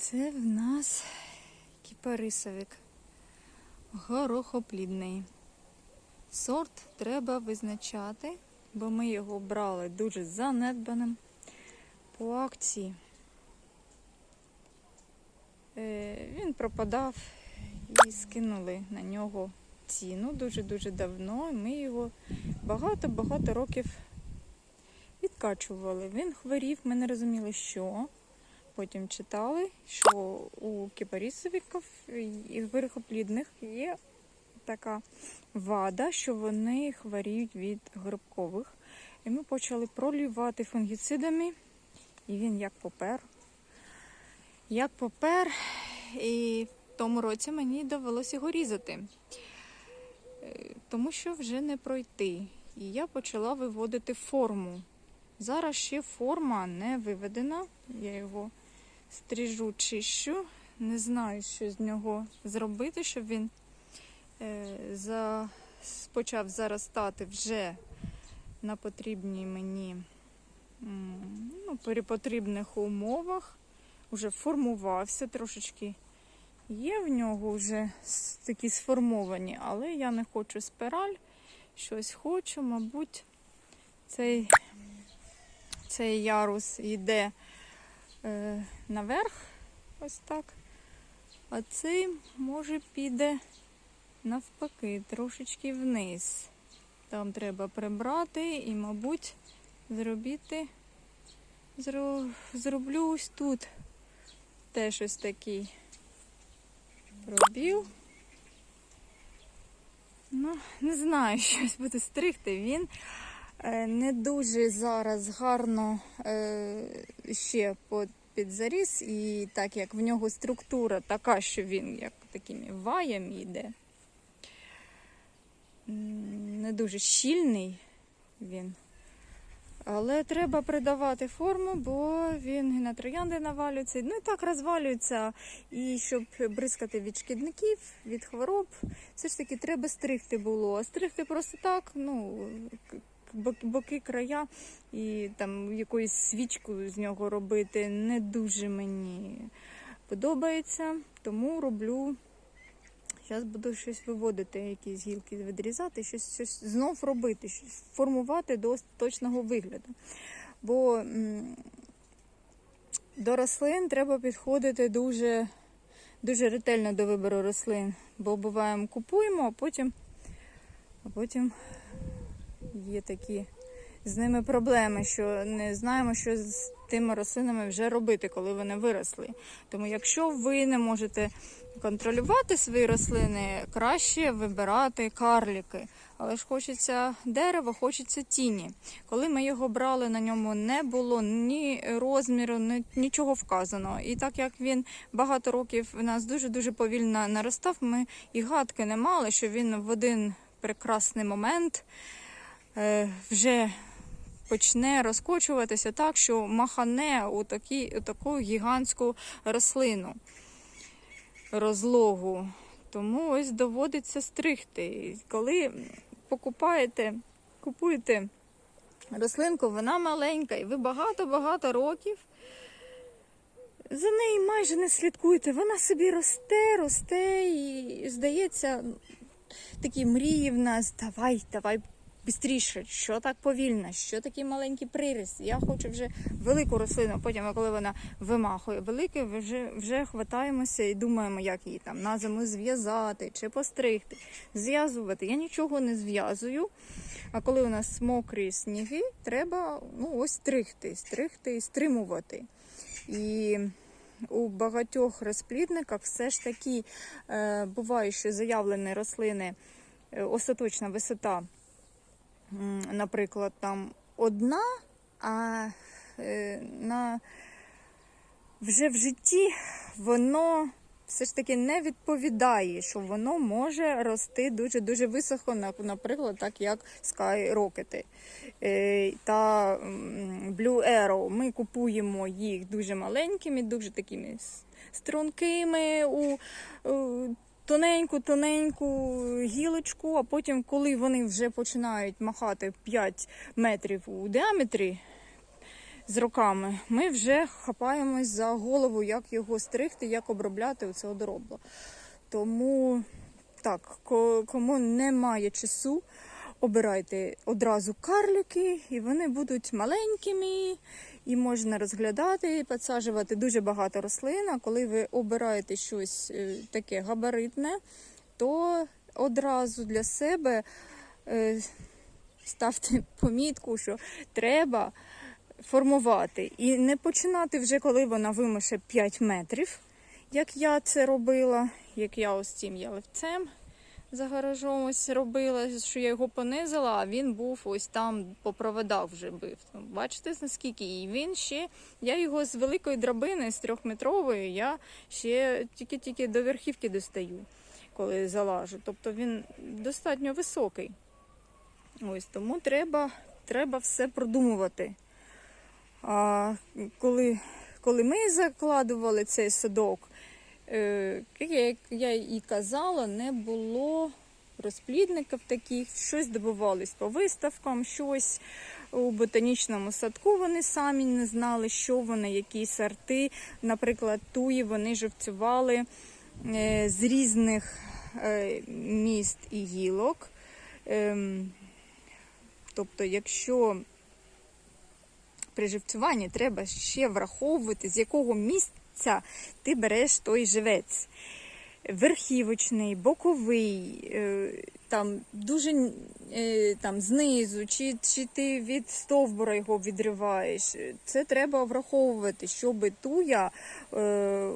Це в нас кіпарисовик. Горохоплідний. Сорт треба визначати, бо ми його брали дуже занедбаним по акції. Е, Він пропадав і скинули на нього ціну дуже-дуже давно. Ми його багато-багато років відкачували. Він хворів, ми не розуміли, що. Потім читали, що у кипарісовиків і горохоплідних є така вада, що вони хворіють від грибкових. І ми почали пролівати фунгіцидами, і він як попер. Як попер, і в тому році мені довелося його різати, Е, тому що вже не пройти. І я почала виводити форму. Зараз ще форма не виведена. Я його стрижу, чищу. Не знаю, що з нього зробити, щоб він е, за... почав заростати вже на потрібній мені ну, при потрібних умовах. Уже формувався трошечки. Є в нього вже такі сформовані, але я не хочу спираль. Щось хочу, мабуть, цей, цей ярус йде е, наверх, ось так. А цей, може, піде навпаки, трошечки вниз. Там треба прибрати і, мабуть, зробити. зро- Зроблю ось тут теж ось такий пробіл. Ну, не знаю, щось буде стригти. Він не дуже зараз гарно е, ще по- підзаріс, і так як в нього структура така, що він як такими ваями йде. Не дуже щільний він. Але треба придавати форму, бо він на троянди навалюється. Ну і так розвалюється. І щоб бризкати від шкідників, від хвороб, все ж таки треба стригти було. А стригти просто так, ну, боки, края і там якоюсь свічку з нього робити не дуже мені подобається. Тому роблю. Зараз буду щось виводити, якісь гілки відрізати, щось, щось знов робити, щось формувати до точного вигляду. Бо до рослин треба підходити дуже, дуже ретельно до вибору рослин. Бо буваємо купуємо, а потім, а потім є такі з ними проблеми, що не знаємо, що з тими рослинами вже робити, коли вони виросли. Тому якщо ви не можете контролювати свої рослини, краще вибирати карліки. Але ж хочеться дерева, хочеться тіні. Коли ми його брали, на ньому не було ні розміру, ні, нічого вказано. І так як він багато років у нас дуже-дуже повільно наростав, ми і гадки не мали, що він в один прекрасний момент вже почне розкочуватися так, що махане у, такі, у таку гігантську рослину розлогу. Тому ось доводиться стригти. Коли покупаєте, купуєте рослинку, вона маленька, і ви багато-багато років за нею майже не слідкуєте. Вона собі росте, росте, і здається, такі мрії в нас. Давай, давай. Бістріше, що так повільно, що такий маленький приріст. Я хочу вже велику рослину. Потім, коли вона вимахує велике, вже вже хватаємося і думаємо, як її там на зиму зв'язати чи постригти, зв'язувати. Я нічого не зв'язую. А коли у нас мокрі сніги, треба ну ось стригти, стригти і стримувати. І у багатьох розплідниках все ж таки е, буває, що заявлені рослини е, остаточна висота наприклад, там одна, а е, на вже в житті воно все ж таки не відповідає, що воно може рости дуже-дуже високо, наприклад, так як Skyrocket е, та Blue Arrow. Ми купуємо їх дуже маленькими, дуже такими стрункими. у тоненьку-тоненьку гілочку, а потім, коли вони вже починають махати 5 метрів у діаметрі, з роками, ми вже хапаємось за голову, як його стригти, як обробляти оце одоробло. Тому так, кому немає часу, обирайте одразу карлики, і вони будуть маленькими, і можна розглядати, підсаджувати дуже багато рослин. А коли ви обираєте щось е, таке габаритне, то одразу для себе е, ставте помітку, що треба формувати. І не починати вже, коли вона вимише 5 метрів, як я це робила, як я ось цим ялевцем за гаражом ось робила, що я його понизила, а він був ось там по проводах вже бив. Ну, Бачите, наскільки? І він ще, я його з великої драбини, з трьохметрової, я ще тільки-тільки до верхівки достаю, коли залажу. Тобто він достатньо високий. Ось тому треба, треба все продумувати. А коли, коли ми закладували цей садок, як я, і казала, не було розплідників таких, щось добувались по виставкам, щось у ботанічному садку вони самі не знали, що вони, які сорти. Наприклад, туї вони живцювали е, з різних е, міст і гілок. Ем, Тобто, якщо при живцюванні треба ще враховувати, з якого місця ти береш той живець. Верхівочний, боковий, е, там дуже е, там, знизу, чи, чи ти від стовбура його відриваєш. Це треба враховувати, щоб туя е,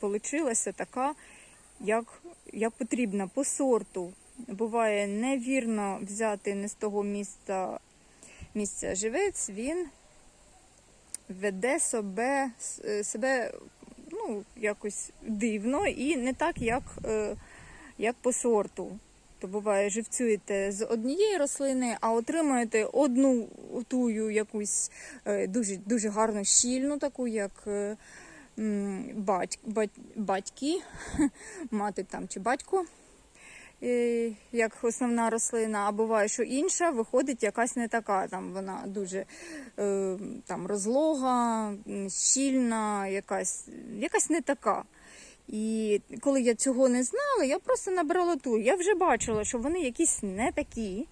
получилася така, як, як потрібно по сорту. Буває невірно взяти не з того місця, місця живець, він веде себе, себе ну, якось дивно і не так, як, е, як по сорту. То буває, живцюєте з однієї рослини, а отримуєте одну тую якусь е, дуже, дуже гарну щільну, таку, як е, м, бать, бать, батьки, мати там чи батько як основна рослина, а буває, що інша виходить якась не така. Там вона дуже е, там розлога, щільна, якась, якась не така. І коли я цього не знала, я просто набрала ту. Я вже бачила, що вони якісь не такі.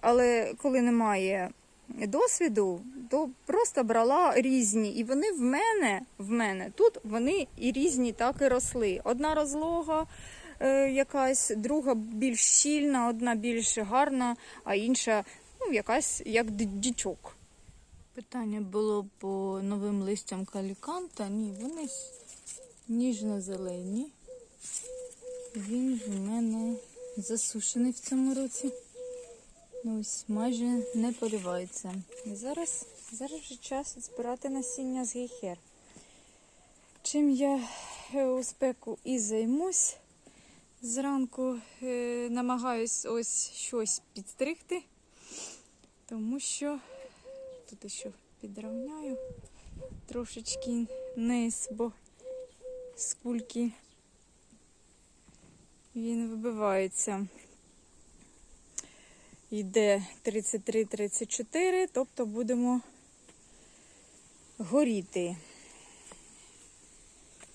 Але коли немає досвіду, то просто брала різні. І вони в мене, в мене тут вони і різні так і росли. Одна розлога якась, друга більш щільна, одна більш гарна, а інша ну, якась як д- дічок. Питання було по новим листям каліканта. Ні, вони ніжно-зелені. Він в мене засушений в цьому році. Ну, Ось майже не поливається. І зараз, зараз вже час збирати насіння з гейхер. Чим я е, у спеку і займусь. Зранку е, намагаюсь ось щось підстригти, тому що тут ще підравняю трошечки низ, бо з він вибивається. Йде 33-34, тобто будемо горіти,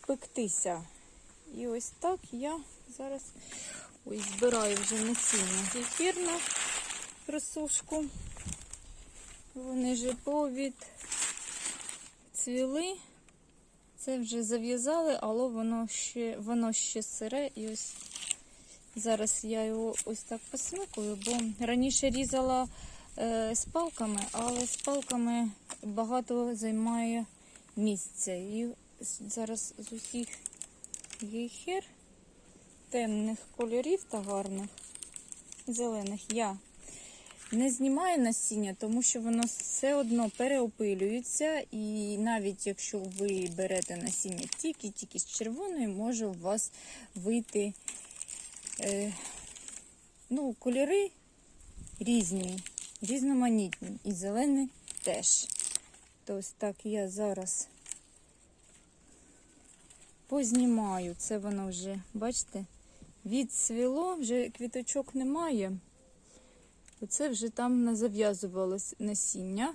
пектися. І ось так я зараз ось збираю вже насіння зефір на просушку. Вони вже повідцвіли. Це вже зав'язали, але воно ще, воно ще сире. І ось зараз я його ось так посмикую, бо раніше різала е, з палками, але з палками багато займає місця. І зараз з усіх гейхер темних кольорів та гарних, зелених я не знімаю насіння, тому що воно все одно переопилюється. І навіть якщо ви берете насіння тільки-тільки з червоної, може у вас вийти е, ну, кольори різні, різноманітні. І зелений теж. То ось так я зараз познімаю. Це воно вже, бачите, відсвіло, вже квіточок немає. Оце вже там не зав'язувалось насіння.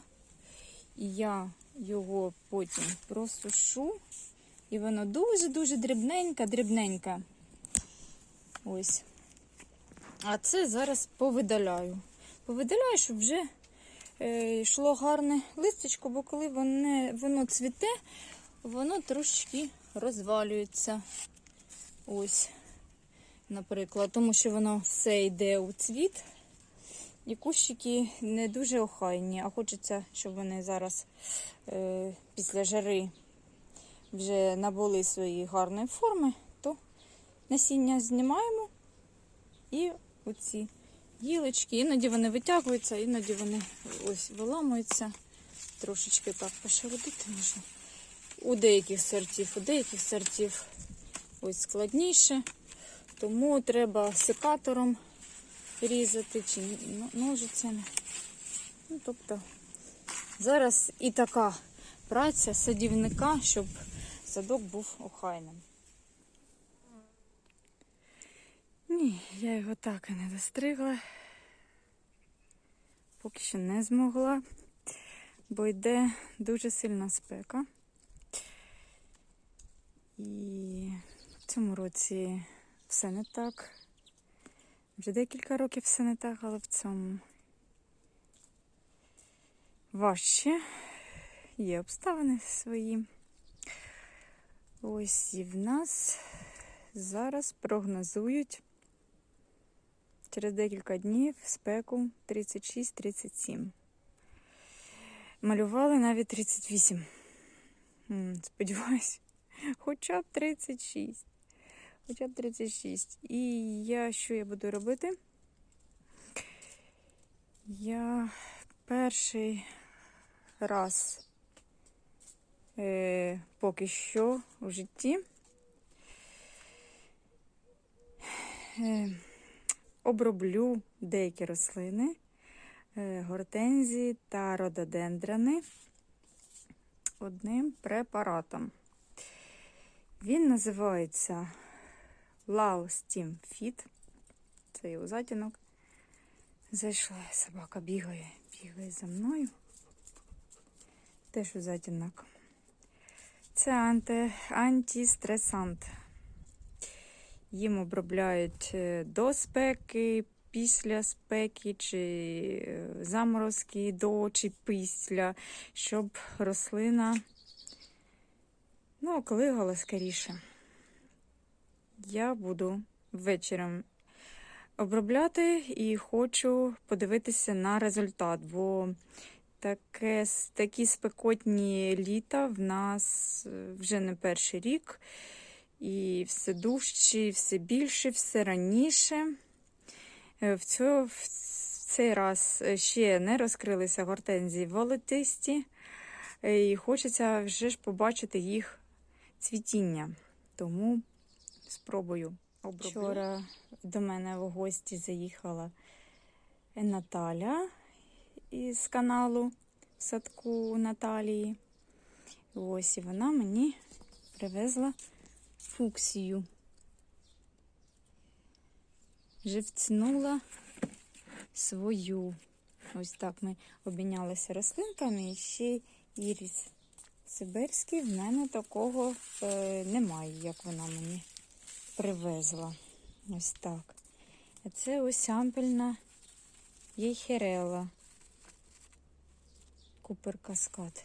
І я його потім просушу. І воно дуже-дуже дрібненьке, дрібненьке. Ось. А це зараз повидаляю. Повидаляю, щоб вже е, йшло гарне листечко, бо коли воно, воно цвіте, воно трошечки розвалюється. Ось, наприклад, тому що воно все йде у цвіт. І кущики не дуже охайні, а хочеться, щоб вони зараз е, після жари вже набули свої гарної форми, то насіння знімаємо і оці гілочки. Іноді вони витягуються, іноді вони ось виламуються. Трошечки так пошарудити можна. У деяких сортів, у деяких сортів ось складніше. Тому треба секатором різати чи ножицями. Ну, тобто зараз і така праця садівника, щоб садок був охайним. Ні, я його так і не достригла. Поки що не змогла, бо йде дуже сильна спека. І в цьому році все не так. Вже декілька років все не так, але в цьому важче. Є обставини свої. Ось і в нас зараз прогнозують через декілька днів спеку 36-37. Малювали навіть 38. Сподіваюсь, хоча б 36. Хоча б 36. І я що я буду робити? Я перший раз е, поки що у житті е, оброблю деякі рослини, е, гортензії та рододендрани одним препаратом. Він називається Lau Steam Fit. Це його затінок. Зайшла собака, бігає, бігає за мною. Теж у затінок. Це анти, антистресант. Їм обробляють е, до спеки, після спеки, чи е, заморозки до чи після, щоб рослина ну, оклигала скоріше. Я буду вечором обробляти і хочу подивитися на результат, бо таке, такі спекотні літа в нас е, вже не перший рік. І все дужче, все більше, все раніше. Е, В, цьо, в цей раз ще не розкрилися гортензії волотисті, е, і хочеться вже ж побачити їх цвітіння. Тому спробую. Оброблю. Вчора до мене в гості заїхала Наталя із каналу в садку Наталії. Ось і вона мені привезла фуксію. Живцнула свою. Ось так ми обмінялися рослинками і ще іріс сибирський. В мене такого е, немає, як вона мені привезла. Ось так. А це ось ампельна єйхерела. Купер каскад.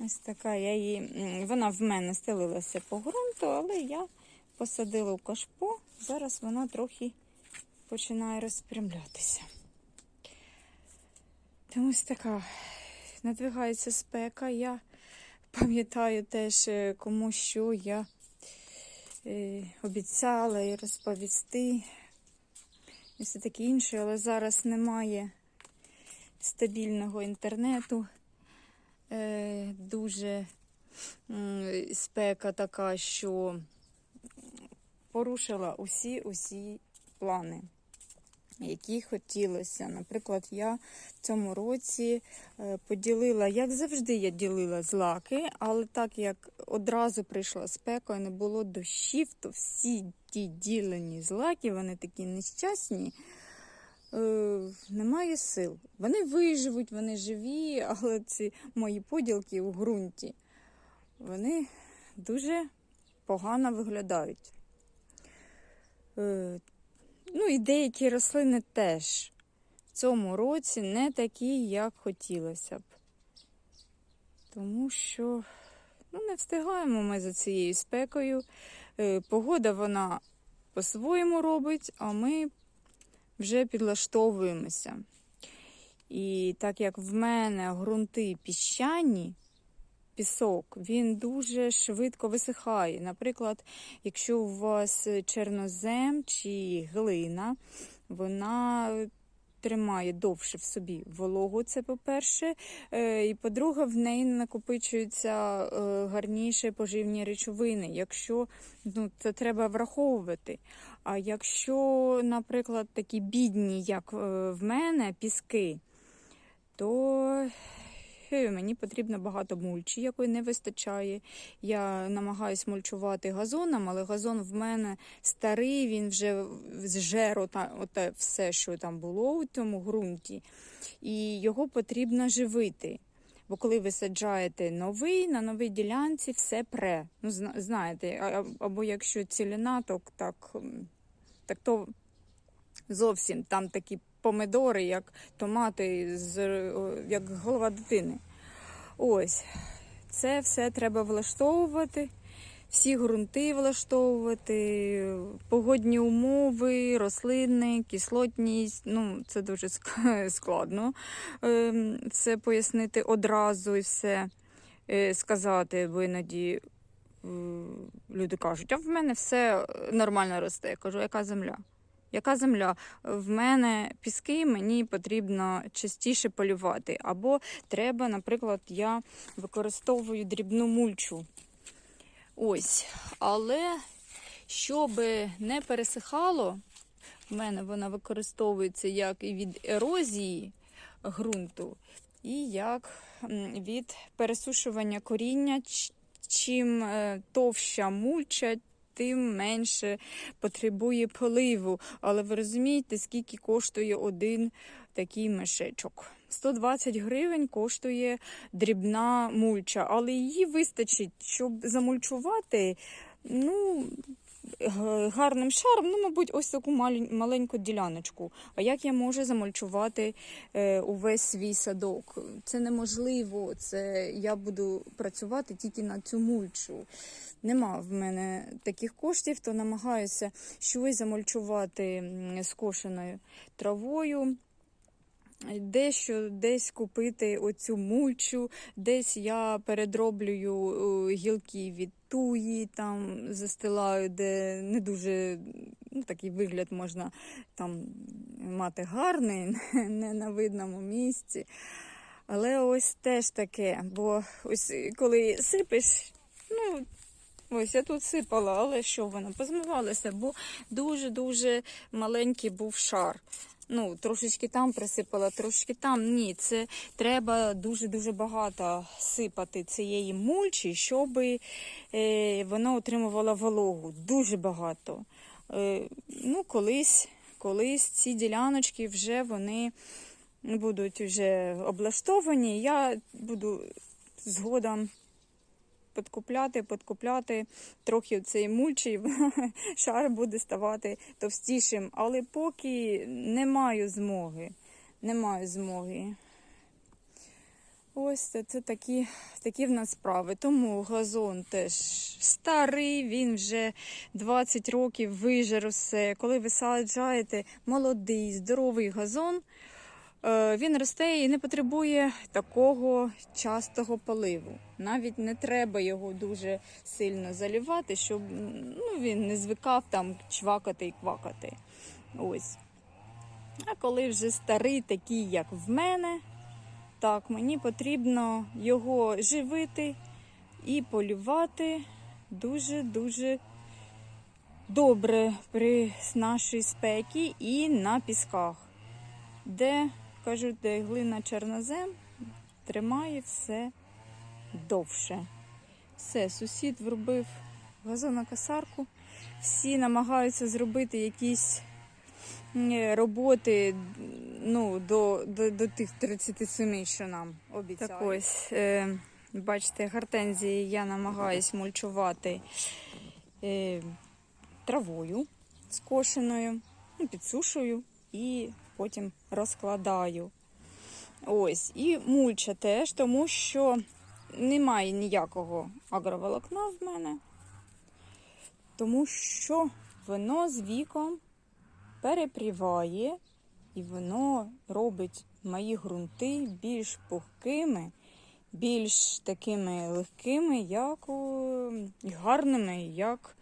Ось така я її. Вона в мене стелилася по ґрунту, але я посадила у кашпо. Зараз вона трохи починає розпрямлятися. Тому ось така надвигається спека. Я пам'ятаю теж, е, кому що я обіцяла і розповісти. І все таке інше, але зараз немає стабільного інтернету. Е, дуже спека така, що порушила усі усі плани, які хотілося. Наприклад, я в цьому році е, поділила, як завжди, я ділила злаки, але так як одразу прийшла спека і не було дощів, то всі ті ділені злаки, вони такі нещасні. е, немає сил. Вони виживуть, вони живі, але ці мої поділки у ґрунті, вони дуже погано виглядають. Е, ну і деякі рослини теж в цьому році не такі, як хотілося б. Тому що ну, не встигаємо ми за цією спекою. Е, Погода вона по-своєму робить, а ми вже підлаштовуємося. І так як в мене ґрунти піщані, пісок, він дуже швидко висихає. Наприклад, якщо у вас чорнозем чи глина, вона тримає довше в собі вологу, це по-перше. Е, І по-друге, в неї накопичуються е, гарніші поживні речовини. Якщо ну, це треба враховувати. А якщо, наприклад, такі бідні, як е, в мене, піски, то мені потрібно багато мульчі, якої не вистачає. Я намагаюсь мульчувати газоном, але газон в мене старий, він вже зжер ота, все, що там було у цьому ґрунті, і його потрібно живити. Бо коли ви саджаєте новий, на новій ділянці все пре. Ну, знаєте, або якщо ціліна, так, так то зовсім там такі помидори, як томати, з, як голова дитини. Ось, це все треба влаштовувати, всі ґрунти влаштовувати, погодні умови, рослини, кислотність. Ну, це дуже складно ем, це пояснити одразу і все е, сказати, бо іноді е, люди кажуть, а в мене все нормально росте. Я кажу, яка земля? Яка земля? В мене піски, мені потрібно частіше полювати. Або треба, наприклад, я використовую дрібну мульчу. Ось. Але щоб не пересихало, в мене вона використовується як і від ерозії ґрунту, і як від пересушування коріння. Чим е, товща мульча, тим менше потребує поливу. Але ви розумієте, скільки коштує один такий мешечок? 120 гривень коштує дрібна мульча, але її вистачить, щоб замульчувати. Ну, гарним шаром, ну, мабуть, ось таку маленьку діляночку. А як я можу замульчувати е, увесь свій садок? Це неможливо. Це я буду працювати тільки на цю мульчу. Нема в мене таких коштів, то намагаюся щось замульчувати скошеною травою. Дещо десь купити оцю мульчу, десь я передроблюю е, гілки від туї, там застилаю, де не дуже ну, такий вигляд можна там мати гарний, не на видному місці. Але ось теж таке, бо ось коли сипиш, ну. Ось я тут сипала, але що воно позмивалося, бо дуже-дуже маленький був шар. Ну, трошечки там присипала, трошечки там. Ні, це треба дуже-дуже багато сипати цієї мульчі, щоб е, вона отримувала вологу. Дуже багато. Е, ну, колись, колись ці діляночки вже вони будуть вже облаштовані. Я буду згодом підкупляти, підкупляти трохи цієї мульчі, шар буде ставати товстішим. Але поки не маю змоги. Не маю змоги. Ось це, це такі, такі в нас справи. Тому газон теж старий, він вже 20 років вижер усе. Коли ви саджаєте молодий, здоровий газон, він росте і не потребує такого частого поливу. Навіть не треба його дуже сильно залівати, щоб ну, він не звикав там чвакати і квакати. Ось. А коли вже старий, такий, як в мене, так, мені потрібно його живити і полювати дуже-дуже добре при нашій спекі і на пісках, де, кажуть, де глина чорнозем тримає все довше. Все, сусід вробив газонокосарку. Всі намагаються зробити якісь роботи ну, до, до, до тих 37, що нам обіцяють. Так ось, е, бачите, гортензії я намагаюсь мульчувати е, травою скошеною, ну, підсушую і потім розкладаю. Ось, і мульча теж, тому що немає ніякого агроволокна в мене, тому що воно з віком перепріває і воно робить мої ґрунти більш пухкими, більш такими легкими, як гарними, як,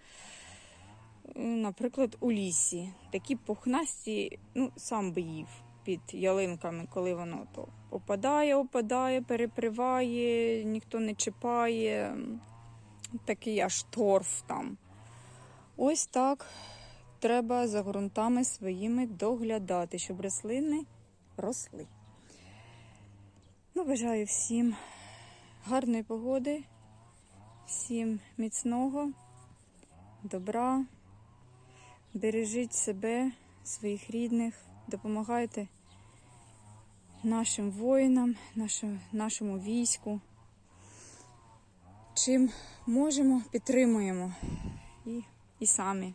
наприклад, у лісі. Такі пухнасті, ну, сам би їв під ялинками, коли воно то опадає, опадає, переприває, ніхто не чіпає. Такий аж торф там. Ось так треба за ґрунтами своїми доглядати, щоб рослини росли. Ну, бажаю всім гарної погоди, всім міцного, добра. Бережіть себе, своїх рідних, допомагайте нашим воїнам, нашому, війську. Чим можемо, підтримуємо. І, і самі,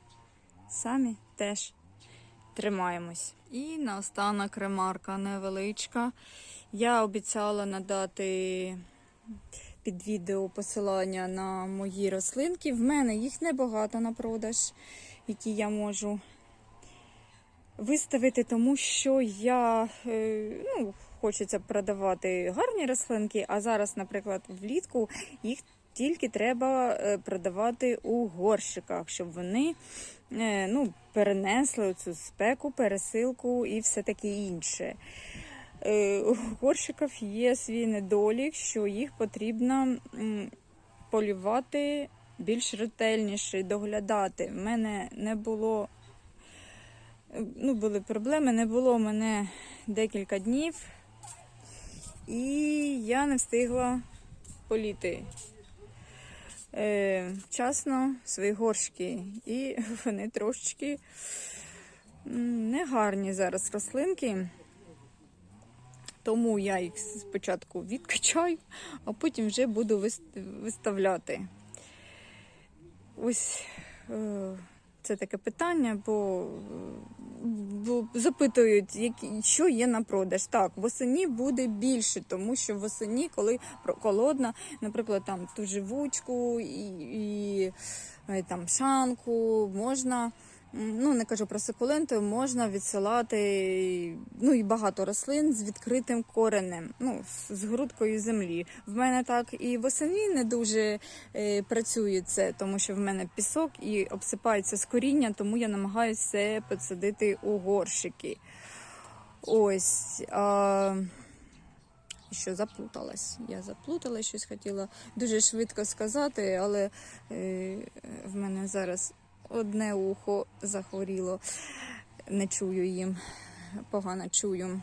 самі теж тримаємось. І наостанок ремарка невеличка. Я обіцяла надати під відео посилання на мої рослинки. В мене їх небагато на продаж, які я можу виставити, тому що я е, ну, хочеться продавати гарні рослинки, а зараз, наприклад, влітку їх тільки треба е, продавати у горщиках, щоб вони е, ну, перенесли цю спеку, пересилку і все таке інше. У горщиків є свій недолік, що їх потрібно полювати більш ретельніше, доглядати. В мене не було, ну, були проблеми, не було в мене декілька днів, і я не встигла політи е, вчасно свої горшки. І вони трошечки негарні зараз рослинки. Тому я їх спочатку відкачаю, а потім вже буду виставляти. Ось е, це таке питання, бо, бо запитують, які, що є на продаж. Так, восені буде більше, тому що восені, коли холодна, наприклад, там ту живучку і, і і там шанку можна. Ну, не кажу про сукуленти, можна відсилати ну і багато рослин з відкритим коренем, ну з- грудкою землі. В мене так і восени не дуже е, працює це, тому що в мене пісок і обсипається з коріння, тому я намагаюся все підсадити у горщики. Ось. А... Що заплуталась? Я заплуталась, щось хотіла дуже швидко сказати, але е, в мене зараз одне ухо захворіло, не чую їм, погано чую.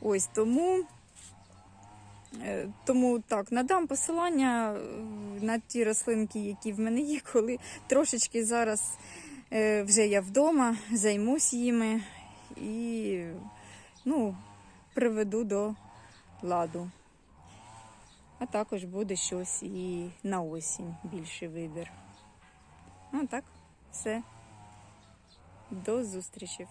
Ось тому. Е, Тому так, надам посилання е, на ті рослинки, які в мене є, коли трошечки зараз е, вже я вдома, займусь їми і ну, приведу до ладу. А також буде щось і на осінь більший вибір. Ну так, все. До зустрічі.